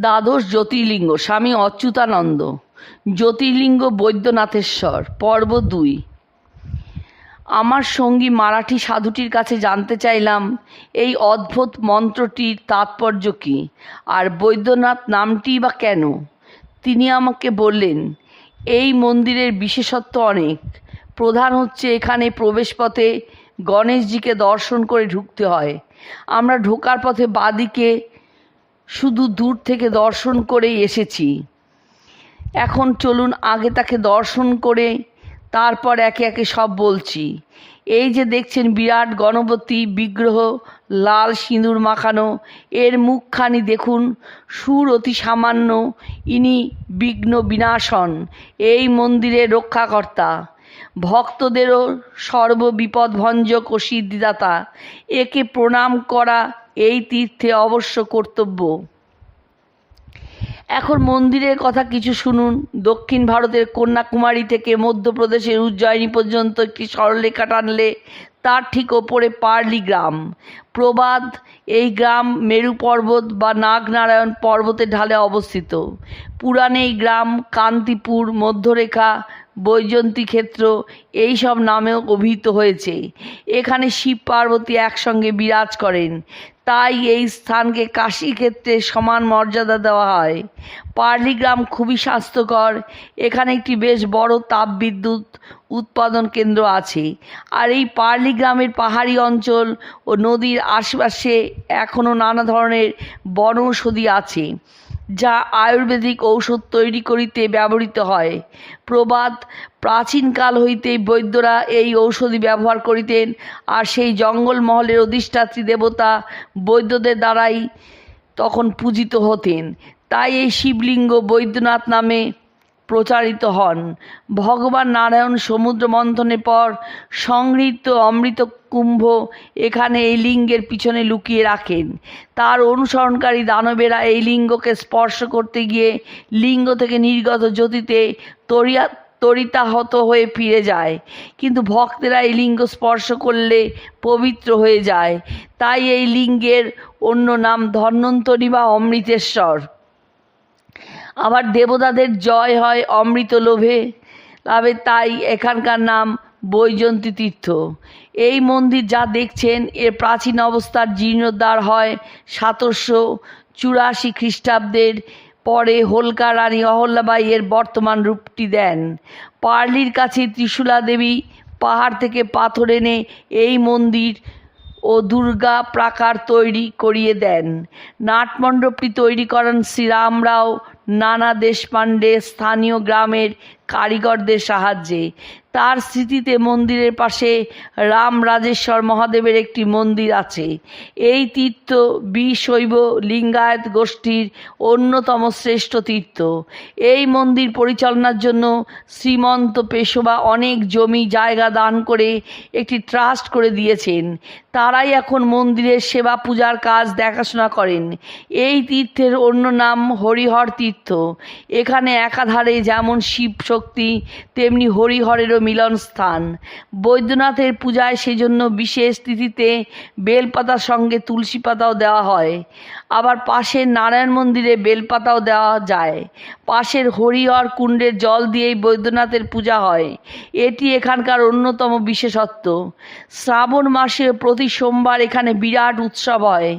দ্বাদশ জ্যোতির্লিঙ্গ, স্বামী অচ্যুতানন্দ, জ্যোতির্লিঙ্গ বৈদ্যনাথেশ্বর, পর্ব দুই। আমার সঙ্গী মারাঠি সাধুটির কাছে জানতে চাইলাম, এই অদ্ভুত মন্ত্রটির তাৎপর্য কী? আর বৈদ্যনাথ নামটি বা কেন? তিনি আমাকে বললেন, এই মন্দিরের বিশেষত্ব অনেক। প্রধান হচ্ছে এখানে প্রবেশপথে গণেশজিকে দর্শন করে ঢুকতে হয়। আমরা ঢোকার পথে বাদিকে শুধু দূর থেকে দর্শন করেই এসেছি। এখন চলুন আগে তাকে দর্শন করে তারপর একে একে সব বলছি। এই যে দেখছেন বিরাট গণপতি, বিগ্রহ, লাল সিঁদুর মাখানো, এর মুখখানি দেখুন, সুর অতি সামান্য, ইনি বিঘ্ন বিনাশন, এই মন্দিরের রক্ষাকর্তা। ভক্তদেরও সর্ববিপদভঞ্জক ও সিদ্ধিদাতা একে প্রণাম করা এই তীর্থে অবশ্য কর্তব্য। এখন মন্দিরের কথা কিছু শুনুন। দক্ষিণ ভারতের কন্যাকুমারী থেকে মধ্যপ্রদেশের উজ্জয়িনী পর্যন্ত একটি সরলরেখা টানলে তার ঠিক ওপরে পার্লি গ্রাম। প্রবাদ এই গ্রাম মেরু পর্বত বা নাগনারায়ণ পর্বতের ঢালে অবস্থিত। পুরাণে এই গ্রাম কান্তিপুর, মধ্যরেখা বৈজন্তী ক্ষেত্র এই সব নামেও অভিহিত হয়েছে। এখানে শিব পার্বতী একসঙ্গে বিরাজ করেন। তাই এই স্থানকে কাশি ক্ষেত্রে সমান মর্যাদা দেওয়া হয়। পার্লিগ্রাম খুবই স্বাস্থ্যকর। এখানে একটি বেশ বড় তাপবিদ্যুৎ উৎপাদন কেন্দ্র আছে। আর এই পার্লিগ্রামের পাহাড়ি অঞ্চল ও নদীর আশপাশে এখনও নানা ধরনের বনৌষধি আছে। যা আয়ুর্বেদিক ঔষধ তৈরি করিতে ব্যবহৃত হয়। প্রবাদ প্রাচীনকাল হইতেই বৈদ্যরা এই ঔষধি ব্যবহার করিতেন, আর সেই জঙ্গলমহলের অধিষ্ঠাত্রী দেবতা বৈদ্যদের দ্বারাই তখন পূজিত হতেন। তাই এই শিবলিঙ্গ বৈদ্যনাথ নামে প্রচারিত হন। ভগবান নারায়ণ সমুদ্র মন্থনের পর সংগৃহীত অমৃত কুম্ভ এখানে এই লিঙ্গের পিছনে লুকিয়ে রাখেন। তার অনুসরণকারী দানবেরা এই লিঙ্গকে স্পর্শ করতে গিয়ে লিঙ্গ থেকে নির্গত জ্যোতিতে তরিয়া, তরিতাহত হয়ে ফিরে যায়। কিন্তু ভক্তেরা এই লিঙ্গ স্পর্শ করলে পবিত্র হয়ে যায়। তাই এই লিঙ্গের অন্য নাম ধন্বন্তরী বা অমৃতেশ্বর। আবার দেবতাদের জয় হয় অমৃত লোভে, লাভে তাই এখানকার নাম বৈজন্তী তীর্থ। এই মন্দির যা দেখছেন, এর প্রাচীন অবস্থার জীর্ণোদ্ধার হয় সতেরোশো চুরাশি খ্রিস্টাব্দের পরে হোলকা রানী অহল্যাবাই এর বর্তমান রূপটি দেন। পার্লির কাছে ত্রিশূলা দেবী পাহাড় থেকে পাথর এনে এই মন্দির ও দুর্গা প্রাকার তৈরি করিয়ে দেন। নাটমণ্ডপটি তৈরি করেন শ্রীরামরাও। নানা দেশপাণ্ডে স্থানীয় গ্রামের কারিগরদের সাহায্যে। তার স্মৃতিতে মন্দিরের পাশে রাম রাজেশ্বর মহাদেবের একটি মন্দির আছে। এই তীর্থ বিশৈব লিঙ্গায়ত গোষ্ঠীর অন্যতম শ্রেষ্ঠ তীর্থ। এই মন্দির পরিচালনার জন্য শ্রীমন্ত পেশোবা অনেক জমি জায়গা দান করে একটি ট্রাস্ট করে দিয়েছেন। তারাই এখন মন্দিরের সেবা পূজার কাজ দেখাশোনা করেন। এই তীর্থের অন্য নাম হরিহর তীর্থ। এখানে একাধারে যেমন শিব শক্তি, তেমনি হরিহরেরও মিলন স্থান বৈদ্যনাথের পূজায় সেজন্য বিশেষ তিথিতে বেলপাতার সঙ্গে তুলসী পাতাও দেওয়া হয়। আবার পাশের নারায়ণ মন্দিরে বেলপাতাও দেওয়া যায়। পাশের হরিহর কুণ্ডের জল দিয়েই বৈদ্যনাথের পূজা হয়। এটি এখানকার অন্যতম বিশেষত্ব। শ্রাবণ মাসে প্রতি সোমবার এখানে বিরাট উৎসব হয়।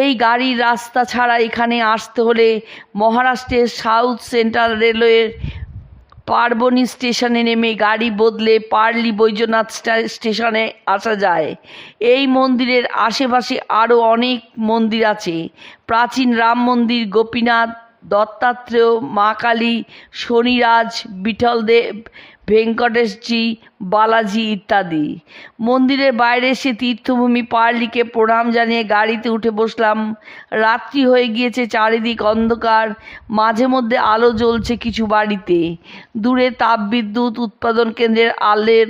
এই গাড়ির রাস্তা ছাড়া এখানে আসতে হলে মহারাষ্ট্রের সাউথ সেন্ট্রাল রেলওয়ের পার্বণী স্টেশনে নেমে গাড়ি বদলে পার্লি বৈদ্যনাথ স্টা- স্টেশনে আসা যায়। এই মন্দিরের আশেপাশে আরও অনেক মন্দির আছে। প্রাচীন রাম মন্দির, গোপীনাথ দত্তাত্রেয়, মা কালী, শনিরাজ বিঠলদেব ভেঙ্কটেশজি, বালাজি ইত্যাদি। মন্দিরের বাইরে এসে তীর্থভূমি পার্লিকে প্রণাম জানিয়ে গাড়িতে উঠে বসলাম। রাত্রি হয়ে গিয়েছে চারিদিক অন্ধকার। মাঝে মধ্যে আলো জ্বলছে কিছু বাড়িতে। দূরে তাপবিদ্যুৎ উৎপাদন কেন্দ্রের আলের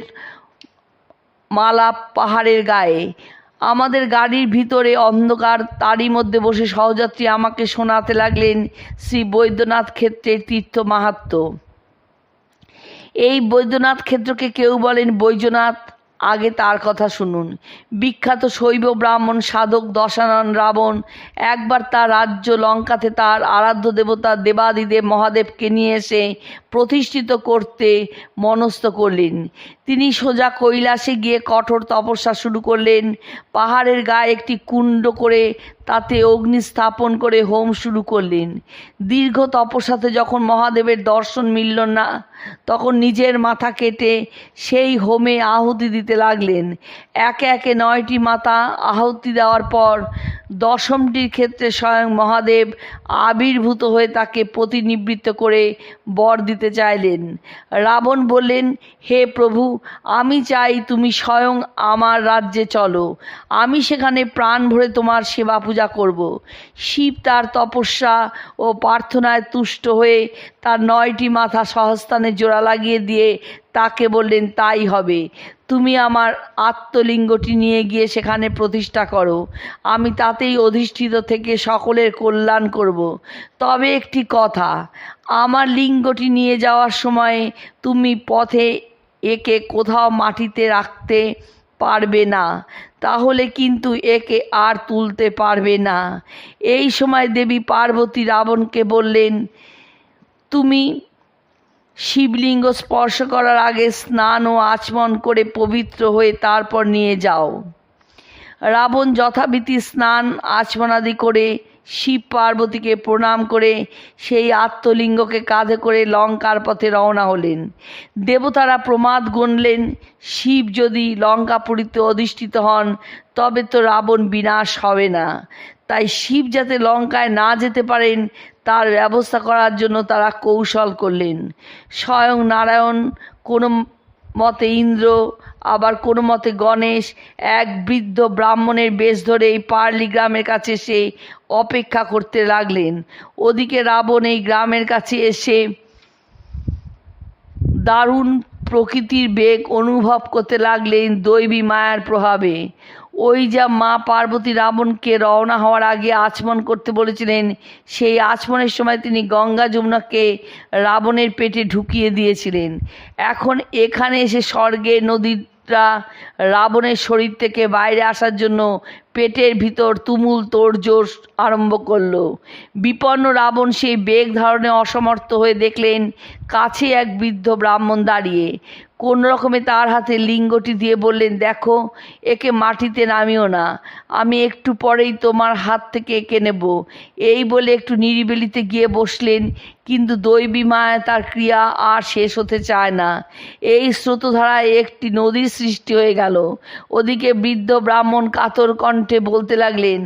মালা পাহাড়ের গায়ে। আমাদের গাড়ির ভিতরে অন্ধকার, তারই মধ্যে বসে সহযাত্রী আমাকে শোনাতে লাগলেন শ্রী বৈদ্যনাথ ক্ষেত্রের তীর্থ মাহাত্ম্য এই বৈদ্যনাথ ক্ষেত্রকে কেউ বলেন বৈদ্যনাথ আগে তার কথা শুনুন। বিখ্যাত শৈব ব্রাহ্মণ, সাধক দশানন রাবণ, একবার তার রাজ্য লঙ্কাতে তার আরাধ্য দেবতা দেবাদিদেব মহাদেবকে নিয়ে এসে প্রতিষ্ঠিত করতে মনস্থ করলেন। তিনি সোজা কৈলাসে গিয়ে কঠোর তপস্যা শুরু করলেন। পাহাড়ের গায়ে একটি কুণ্ড করে তাতে অগ্নি স্থাপন করে হোম শুরু করলেন। দীর্ঘ তপস্যাতে যখন মহাদেবের দর্শন মিলল না, তখন নিজের মাথা কেটে সেই হোমে আহুতি দিতে লাগলেন। একে একে নয়টি মাথা আহুতি দেওয়ার পর দশমটির ক্ষেত্রে স্বয়ং মহাদেব আবির্ভূত হয়ে তাকে প্রতিনিবৃত্ত করে বর দিতে চাইলেন। রাবণ বললেন, হে প্রভু আমি চাই তুমি স্বয়ং আমার রাজ্যে চলো। আমি সেখানে প্রাণ ভরে তোমার সেবা পূজা করব। শিব তার তপস্যা ও প্রার্থনায় তুষ্ট হয়ে তার নয়টি মাথা সহস্থানে জোড়া লাগিয়ে দিয়ে তাকে বললেন, তাই হবে। তুমি আমার আত্মলিঙ্গটি নিয়ে গিয়ে সেখানে প্রতিষ্ঠা করো। আমি তাতেই অধিষ্ঠিত থেকে সকলের কল্যাণ করব। তবে একটি কথা, আমার লিঙ্গটি নিয়ে যাওয়ার সময় তুমি পথে একে কোথাও মাটিতে রাখতে পারবে না, তাহলে কিন্তু একে আর তুলতে পারবে না। এই সময় দেবী পার্বতী রাবণকে বললেন, তুমি শিবলিঙ্গ স্পর্শ করার আগে স্নান ও আচমন করে পবিত্র হয়ে তারপর নিয়ে যাও। রাবণ যথাবিধি স্নান, আচমনাদি করে শিব পার্বতীকে প্রণাম করে সেই আত্মলিঙ্গকে কাঁধে করে লঙ্কার পথে রওনা হলেন। দেবতারা প্রমাদ গণলেন শিব যদি লঙ্কাপুরীতে অধিষ্ঠিত হন, তবে তো রাবণ বিনাশ হবে না। তাই শিব যাতে লঙ্কায় না যেতে পারেন, তার ব্যবস্থা করার জন্য তারা কৌশল করলেন। স্বয়ং নারায়ণ কোনো মতে ইন্দ্র, আবার কোনো মতে গণেশ, এক বৃদ্ধ ব্রাহ্মণের বেশ ধরে এই পার্লি গ্রামের কাছে এসে অপেক্ষা করতে লাগলেন। ওদিকে রাবণ এই গ্রামের কাছে এসে দারুণ প্রকৃতির বেগ অনুভব করতে লাগলেন দৈবী মায়ার প্রভাবে। ওই যা মা পার্বতী রাবণকে রওনা হওয়ার আগে আচমন করতে বলেছিলেন, সেই আচমনের সময় তিনি গঙ্গা যমুনাকে রাবণের পেটে ঢুকিয়ে দিয়েছিলেন। এখন এখানে এসে স্বর্গে নদীটা রাবণের শরীর থেকে বাইরে আসার জন্য পেটের ভিতর তুমুল তোড়জোড় আরম্ভ করল। বিপন্ন রাবণ সেই বেগ ধারণে অসমর্থ হয়ে দেখলেন, কাছে এক বৃদ্ধ ব্রাহ্মণ দাঁড়িয়ে। কোন রকমে তার হাতে লিঙ্গটি দিয়ে বললেন, দেখো, একে মাটিতে নামিও না। আমি একটু পরেই তোমার হাত থেকে এঁকে নেব। এই বলে একটু নিরিবিলিতে গিয়ে বসলেন কিন্তু মায় তার ক্রিয়া আর শেষ হতে চায় না। এই স্রোতধারায় একটি নদীর সৃষ্টি হয়ে গেল। ওদিকে বৃদ্ধ ব্রাহ্মণ কাতর কণ্ঠে বলতে লাগলেন,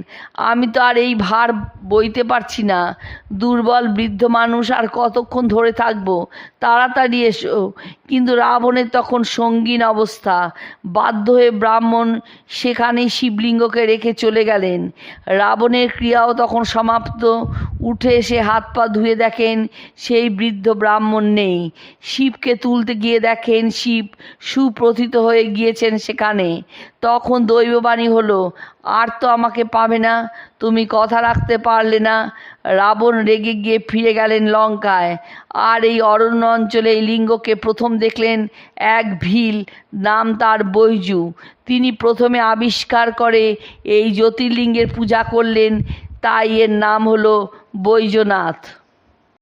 আমি তো আর এই ভার বইতে পারছি না। দুর্বল বৃদ্ধ মানুষ আর কতক্ষণ ধরে থাকব? তাড়াতাড়ি এসো। কিন্তু রাবণের তখন সঙ্গীন অবস্থা। বাধ্য হয়ে ব্রাহ্মণ সেখানেই শিবলিঙ্গকে রেখে চলে গেলেন। রাবণের ক্রিয়াও তখন সমাপ্ত। উঠে এসে হাত পা ধুয়ে দেখেন সেই বৃদ্ধ ব্রাহ্মণ নেই। শিবকে তুলতে গিয়ে দেখেন শিব সুপ্রথিত হয়ে গিয়েছেন সেখানে। তখন দৈববাণী হলো, আর তো আমাকে পাবে না, তুমি কথা রাখতে পারলে না রাবণ রেগে গিয়ে ফিরে গেলেন লঙ্কায়। আর এই অরণ্য অঞ্চলে এই লিঙ্গকে প্রথম দেখলেন এক ভিল, নাম তার বৈজু। তিনি প্রথমে আবিষ্কার করে এই জ্যোতির্লিঙ্গের পূজা করলেন, তাই এর নাম হলো বৈজনাথ।